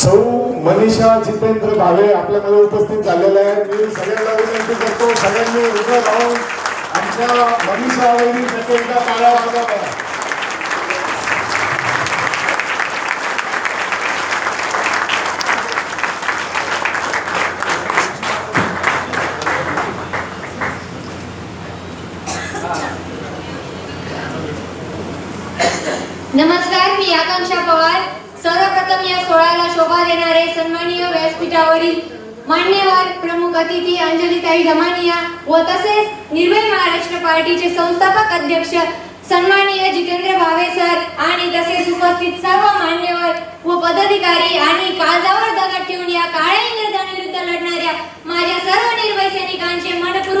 सौ मनीषा जितेंद्र भावे आपल्या मध्ये उपस्थित झालेले आहेत. मी सगळ्यांना विनंती करतो. सगळ्यांनी उभं राहून आमच्या मनीषा वहिनी प्रत्येकदा काळ्या वाजा करा नमस्कार मी आकांक्षा पवार. सर्वप्रथम या सोहळ्याला शोभा देणारे सन्माननीय व्यासपीठावरील मान्यवर प्रमुख अतिथी अंजलीताई धमानिया व तसेच निर्भय महाराष्ट्र पार्टीचे संस्थापक अध्यक्ष सन्माननीय जितेंद्र भावे सर आणि तसेच उपस्थित सर्व मान्यवर व पदाधिकारी आणि काळजावर दगड ठेवून या काळ्या इंग्रजांविरुद्ध लढणाऱ्या माझ्या सर्व निर्भय सैनिकांचे मनपूर्वक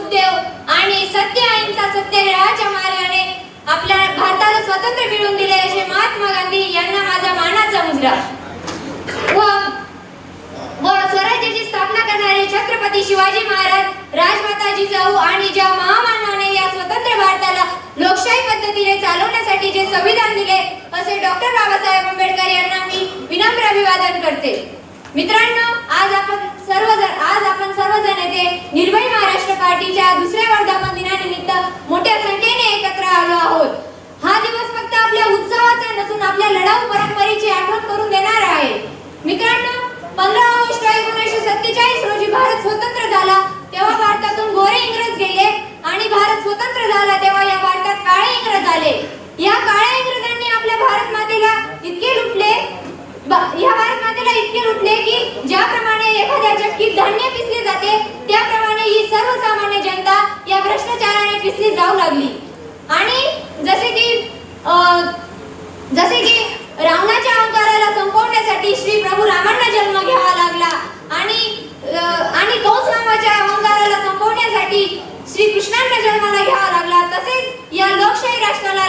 सुखदेव आणि सत्य अहिंसा सत्याग्रहाच्या मार्गाने आपल्या भारताला स्वातंत्र्य मिळवून दिले असे महात्मा गांधी यांना माझा मानाचा मुजरा व व स्वराज्याची स्थापना करणारे छत्रपती शिवाजी महाराज राजमाता जिजाऊ आणि ज्या महामानवाने या स्वतंत्र भारताला लोकशाही पद्धतीने चालवण्यासाठी जे संविधान दिले असे डॉक्टर बाबासाहेब आंबेडकर यांना मी विनम्र अभिवादन करते. मित्रांनो आज आपण सर्वजण आज आपण सर्वजण येथे निर्भय महाराष्ट्र पार्टीच्या दुसऱ्या वर्धापन दिनानिमित्त मोठ्या संख्येने एकत्र आलो आहोत. हा दिवस फक्त आपल्या उत्सवाचा नसून आपल्या लढाऊ परंपरेची आठवण करून देणार आहे. मित्रांनो पंधरा ऑगस्ट एकोणीसशे सत्तेचाळीस रोजी भारत स्वतंत्र झाला तेव्हा भारतातून गोरे इंग्रज गेले आणि भारत स्वतंत्र झाला तेव्हा या भारतात काळे इंग्रज आले. या काळ्या इंग्रजांनी आपल्या भारत मातेला इतके लुटले या भारत मातेला इतके लुटले की ज्याप्रमाणे पिसली जाऊ लागली. आणि जसे की जसे की रावणाच्या अहंकाराला संपवण्यासाठी श्री प्रभू रामांना जन्म घ्यावा लागला आणि आणि कंस नावाच्या अहंकाराला संपवण्यासाठी श्री कृष्णांना जन्माला घ्यावा लागला. तसेच या लोकशाही राष्ट्राला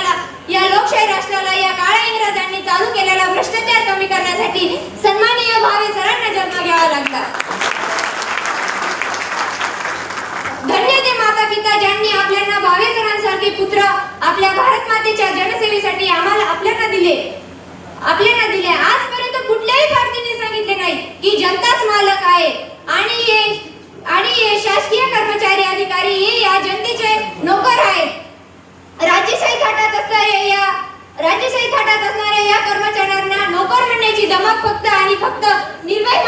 या लोकशाही राष्ट्राला या काळ्या इंग्रजांनी चालू केलेला भ्रष्टाचार कमी करण्यासाठी सन्माननीय भावे सरांना जन्म घ्यावा लागला धन्य ते माता पिता ज्यांनी आपल्याला भावे सरांसारखे पुत्र आपल्या भारत मातेच्या जनसेवेसाठी आम्हाला आपल्याला दिले. आपल्याला दिले. आजपर्यंत कुठल्याही पार्टीने सांगितले नाही की जनताच मालक आहे. आणि हे आणि हे शासकीय कर्मचारी अधिकारी हे या जनतेचे नोकर आहेत. राज्यशाही थाटात असणारे या राज्यशाही थाटात असणाऱ्या या कर्मचाऱ्यांना नोकर म्हणण्याची दमक फक्त आणि फक्त निर्भय